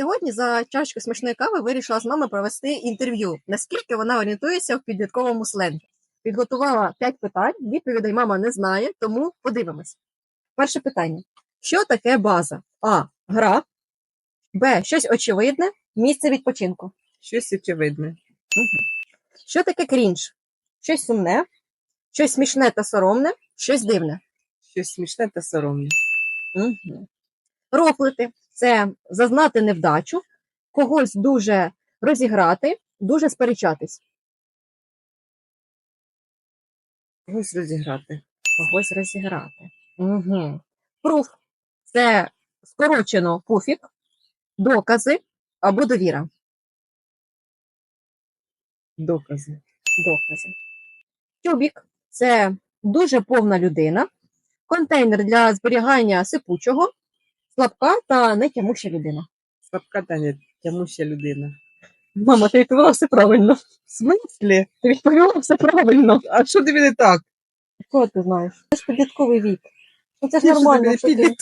Сьогодні за чашкою смачної кави вирішила з мамою провести інтерв'ю, наскільки вона орієнтується в підлітковому сленгі. Підготувала 5 питань, відповідей мама не знає, тому подивимось. Перше питання: що таке база? А. Гра, Б. Щось очевидне, місце відпочинку. Щось очевидне. Що таке крінж? Щось сумне, щось смішне та соромне, щось дивне. Щось смішне та соромне. Угу. Рофлити це зазнати невдачу, когось дуже розіграти, дуже сперечатись. Когось розіграти. Когось розіграти. Угу. Пруф це скорочено пуфік, докази або довіра. Докази. Докази. Тюбік це дуже повна людина, контейнер для зберігання сипучого, слабка та нетямуща людина. Слабка та не тямуща людина. Мама, ти відповіла все правильно. В смислі? Ти відповіла все правильно. А що тобі не так? Кого ти знаєш? Це ж підлітковий вік. Ну це ж нормально. Що ти... підліток?